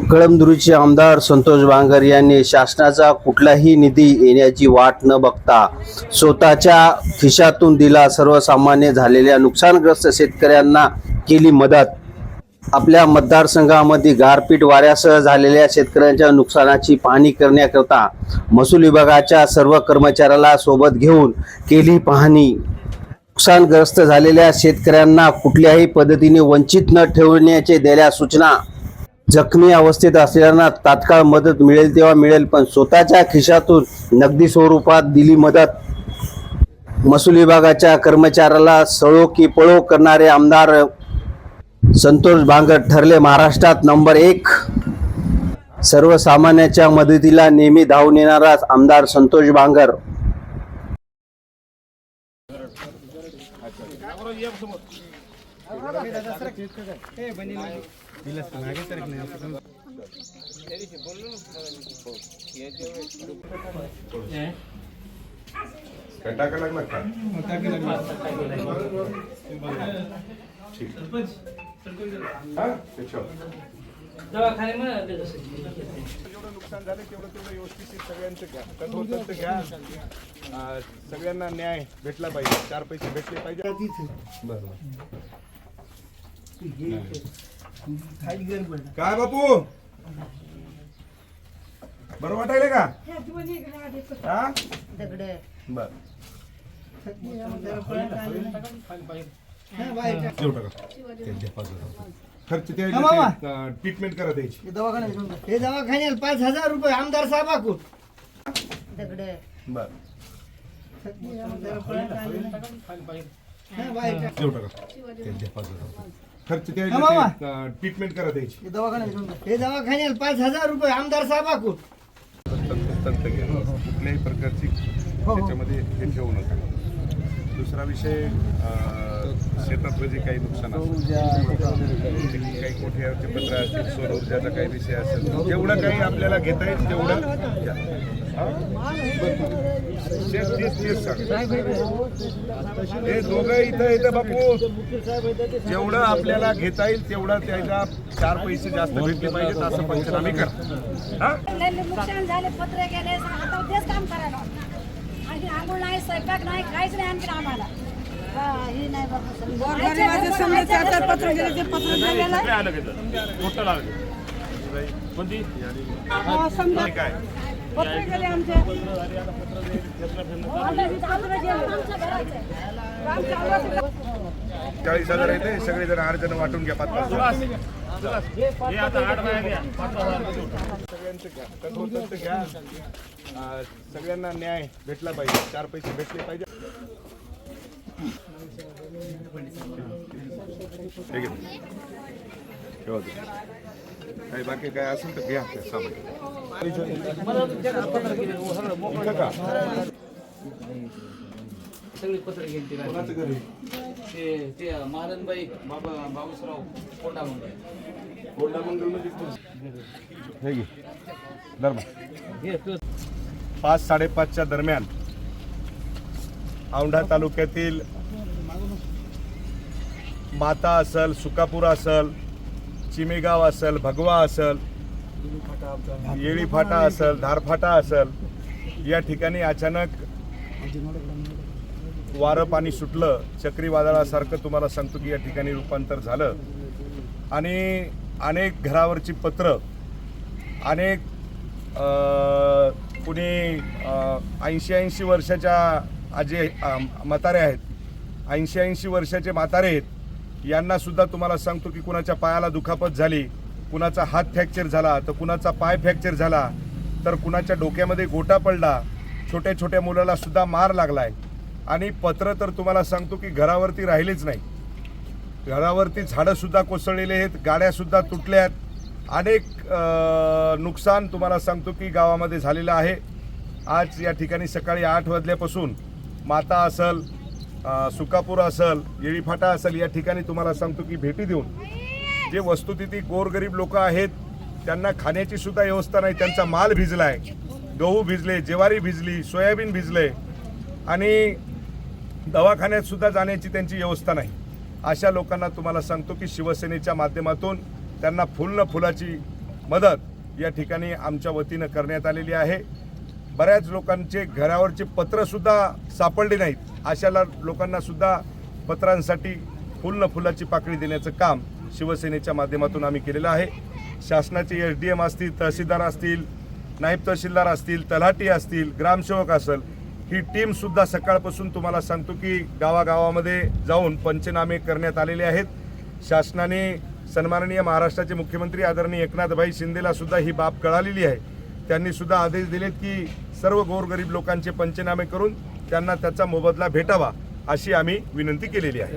कळमदुरीचे आमदार संतोष बांगर यांनी शासनाचा कुठलाही निधी येण्याची वाट न बघता स्वतःच्या खिशातून दिला सर्वसामान्य झालेल्या नुकसानग्रस्त शेतकऱ्यांना केली मदत. आपल्या मतदारसंघामध्ये गारपीट वाऱ्यासह झालेल्या शेतकऱ्यांच्या नुकसानाची पाहणी करण्याकरता महसूल विभागाच्या सर्व कर्मचाऱ्याला सोबत घेऊन केली पाहणी. नुकसानग्रस्त झालेल्या शेतकऱ्यांना कुठल्याही पद्धतीने वंचित न ठेवण्याचे दिल्या सूचना जखमी अवस्थेत असलेल्यांना तात्काळ मदत मिळेल तेव्हा मिळेल पण स्वतःच्या खिशातून नगदी स्वरूपात दिली मदत. महसूल विभागाच्या कर्मचाऱ्याला सळो की पळो करणारे आमदार संतोष भांगर ठरले. महाराष्ट्रात नंबर एक सर्वसामान्याच्या मदतीला नेहमी धावून येणारा आमदार संतोष बांगर काय लागला का ठीक जेवढं नुकसान झालं तेवढं तेवढं व्यवस्थित सगळ्यांचं घ्या तंतोतंत तर घ्या सगळ्यांना न्याय भेटला पाहिजे चार पैसे भेटले पाहिजे बरोबर काय बापू? बरं वाटायले का? हा बर. देऊ टाका. ते द्या पाच हजार. खर्च ते ट्रीटमेंट करा द्यायची हे दवाखान्याला पाच हजार रुपये आमदार साहेबाकून बर. देऊ टाका. द्या पाच हजार. खर्च ते ट्रीटमेंट करा द्यायची हे दवाखान्याला हे दवाखान्याला पाच हजार रुपये आमदार साहेबाकून तंतोतंत घ्या कुठल्याही प्रकारची त्याच्यामध्ये हे. ठेवू नका. दुसरा विषय अं, शेतातलं जे काही नुकसान असेल जे काही कोठ्यावरचे पत्र असतील सौर ऊर्जाचा काही विषय असेल जेवढं काही आपल्याला घेता येईल तेवढं घ्या हा? हे दोघं इथं इथं बापू. जेवढं आपल्याला घेता येईल तेवढं त्याला चार पैसे जास्त भेटले पाहिजेत असं पंचनामे करा. हा? नुकसान झाले पत्रे गेले आता तेच काम करायला आणखी आंघोळ नाही स्वयंपाक नाही काहीच नाही आणखी आम्हाला. हा, हे पत्र गेले ते पत्र गेलेलं काय पत्र गेले आमचे आहे. चाळीस हजार येते सगळे जण आठ जण वाटून घ्या पाच पाच. सगळ्यांचं घ्या घ्या सगळ्यांना न्याय भेटला पाहिजे चार पैसे भेटले पाहिजे हे घे. ठेवा काही बाकी काय असेल तर घ्या ते सामान का सगळी पत्र गेली कोणाचं ते ते महारनबाई बाबा बाबूसराव कोंडा मंगल कोंडा मंगल कोण? पाच साडेपाचच्या दरम्यान औंढा तालुक्यातील माता असल सुकापूर असल चिमेगाव असेल भगवा असल येळीफाटा असेल धारफाटा असेल या ठिकाणी अचानक वारं पाणी सुटलं चक्रीवादळासारखं तुम्हाला सांगतो की या ठिकाणी रूपांतर झालं. आणि अनेक घरावरची पत्र अनेक कुणी ऐंशी ऐंशी वर्षाच्या आजी म्हातारे आहेत ऐंशी ऐंशी वर्षाचे म्हातारे आहेत यांना सुद्धा तुम्हाला सांगतो की कुणाच्या पायाला दुखापत झाली कुणाचा हात फ्रॅक्चर झाला तर कुणाचा पाय फ्रॅक्चर झाला तर कुणाच्या डोक्यामध्ये गोटा पडला छोट्या छोट्या मुलाला सुद्धा मार लागलाय. आणि पत्र तर तुम्हाला सांगतो की घरावरती राहिलीच नाही. घरावरती झाडं सुद्धा कोसळलेले आहेत गाड्या सुद्धा तुटल्या आहेत. अनेक नुकसान तुम्हाला सांगतो की गावामध्ये झालेलं आहे. आज या ठिकाणी सकाळी आठ वाजल्यापासून माता असल सुकापूर असेल येळीफाटा असेल या ठिकाणी तुम्हाला सांगतो की भेटी देऊन जे वस्तुस्थिती गोरगरीब लोक आहेत त्यांना खाण्याची सुद्धा व्यवस्था नाही त्यांचा माल भिजला आहे गहू भिजले ज्वारी भिजली सोयाबीन भिजले आणि दवाखान्यात सुद्धा जाण्याची त्यांची व्यवस्था नाही. अशा लोकांना तुम्हाला सांगतो की शिवसेनेच्या माध्यमातून त्यांना फुल न फुलाची मदत या ठिकाणी आमच्या वतीनं करण्यात आलेली आहे. बऱ्याच लोकांचे घरावरचे पत्रसुद्धा सापडले नाहीत. अशाला लोकांना सुद्धा पत्रांसाठी फुल न फुलाची पाकळी देण्याचं काम शिवसेनेच्या माध्यमातून आम्ही केलेलं आहे. शासनाचे एस डी एम असतील तहसीलदार असतील नायब तहसीलदार असतील तलाठी असतील ग्रामसेवक असेल ही टीमसुद्धा सकाळपासून तुम्हाला सांगतो की गावागावामध्ये जाऊन पंचनामे करण्यात आलेले आहेत. शासनाने सन्माननीय महाराष्ट्राचे मुख्यमंत्री आदरणीय एकनाथभाई शिंदेला सुद्धा ही बाब कळालेली आहे. त्यांनी सुद्धा आदेश दिलेत की सर्व गोरगरीब लोकांचे पंचनामे करून त्यांना त्याचा मोबदला भेटावा अशी आम्ही विनंती केलेली आहे.